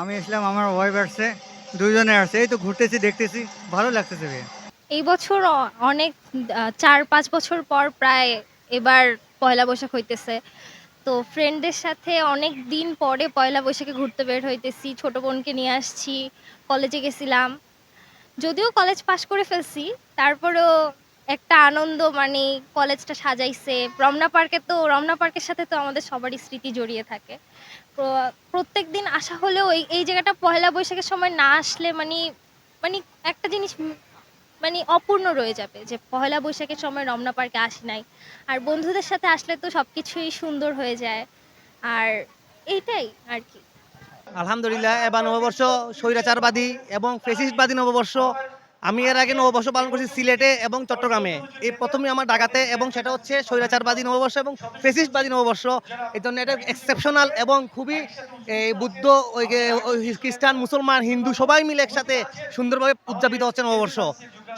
আমি আসলাম, আমার ওয়াইফ আসছে, দুজনে আসছে। এই তো ঘুরতেছি, দেখতেছি। ভালো লাগতেছে ভাইয়া। এই বছর অনেক চার পাঁচ বছর পর প্রায় এবার পয়লা বৈশাখ হইতেছে। তো ফ্রেন্ডদের সাথে অনেক দিন পরে পয়লা বৈশাখে ঘুরতে বের হইতেছি। ছোট বোনকে নিয়ে আসছি কলেজে গেছিলাম। যদিও কলেজ পাশ করে ফেলছি, তারপরেও একটা আনন্দ মানে কলেজটা সাজাইছে। রমনা পার্কে তো, রমনা পার্কের সাথে তো আমাদের সবারই স্মৃতি জড়িয়ে থাকে। প্রত্যেক দিন আসা হলেও এই এই জায়গাটা পয়লা বৈশাখের সময় না আসলে মানে মানে একটা জিনিস মানে অপূর্ণ রয়ে যাবে যে পয়লা বৈশাখের সময় রমনা পার্কে আসি নাই। আর বন্ধুদের সাথে আসলে তো সব কিছুই সুন্দর হয়ে যায়। আর এইটাই আর কি। আলহামদুলিল্লাহ, এবার নববর্ষ স্বৈরাচারবাদী এবং ফেসিস্টবাদী নববর্ষ আমি এর আগে নববর্ষ পালন করছি সিলেটে এবং চট্টগ্রামে। এই প্রথমে আমার ঢাকাতে এবং সেটা হচ্ছে স্বৈরাচারবাদী নববর্ষ এবং ফেসিস্টবাদী নববর্ষ। এই জন্য এটা এক্সেপশনাল এবং খুবই এই, বুদ্ধ ওই খ্রিস্টান মুসলমান হিন্দু সবাই মিলে একসাথে সুন্দরভাবে উদযাপিত হচ্ছে নববর্ষ।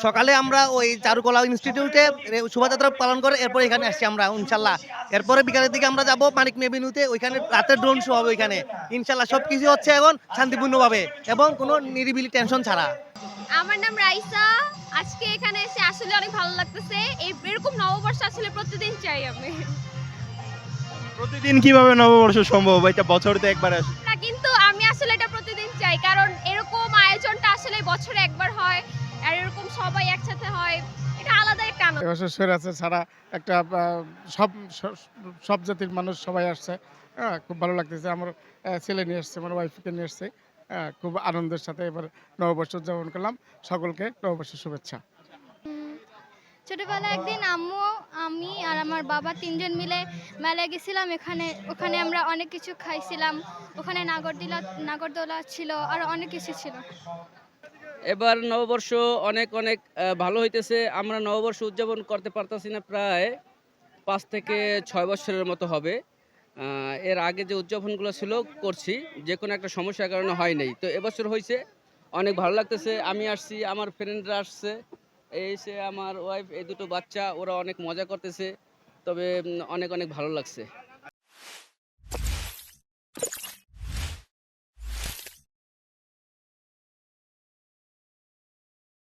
সকালে আমরা ওই চারুকলা ইনস্টিটিউটে শোভাযাত্রা পালন করে এরপরে এখানে আসছি আমরা ইনশাল্লাহ। এরপরে বিকালের দিকে আমরা যাব মানিক মেভিনুতে ওইখানে রাতের ড্রোন শো হবে ওইখানে। ইনশাল্লাহ সব কিছু হচ্ছে এখন শান্তিপূর্ণভাবে এবং কোনো নিরিবিলি টেনশন ছাড়া। আমার নাম রাইসা। আজকে এখানে এসে আসলে অনেক ভালো লাগতেছে। এই এরকম নববর্ষ আসলে প্রতিদিন চাই আমি। প্রতিদিন কীভাবে নববর্ষ সম্ভব? এটা বছরতে একবার আসে। না কিন্তু আমি আসলে এটা প্রতিদিন চাই। কারণ এরকম আয়োজনটা আসলে বছরে একবার হয় আর এরকম সবাই একসাথে হয় এটা আলাদা একটা আনন্দ। এবছর স্বৈরাচার ছাড়া একটা সব সব জাতির মানুষ সবাই আসছে। হ্যাঁ খুব ভালো লাগতেছে। আমার ছেলে নিয়ে এসছে আমার ওয়াইফকে নিয়ে এসছে হ্যাঁ, খুব আনন্দের সাথে এবার নববর্ষ উদযাপন করলাম। সকলকে নববর্ষের শুভেচ্ছা। ছোটবেলায় একদিন আম্মু আমি আর আমার বাবা তিনজন মিলে মেলায় গেছিলাম। এখানে ওখানে আমরা অনেক কিছু খাইছিলাম। ওখানে নাগরদোলা নাগরদোলা ছিল আর অনেক কিছু ছিল। এবার নববর্ষ অনেক অনেক ভালো হইতেছে। আমরা নববর্ষ উদযাপন করতে পারতাছি না প্রায় পাঁচ থেকে ছয় বছরের মতো হবে। এর আগে যে উদযাপনগুলো ছিল, করছি। যে কোনো একটা সমস্যার কারণে হয় নাই। তো এবছর হয়েছে অনেক ভালো লাগতেছে। আমি আসছি, আমার ফ্রেন্ডরা আসছে। এই সে আমার ওয়াইফ এই দুটো বাচ্চা, ওরা অনেক মজা করতেছে। তবে অনেক অনেক ভালো লাগছে।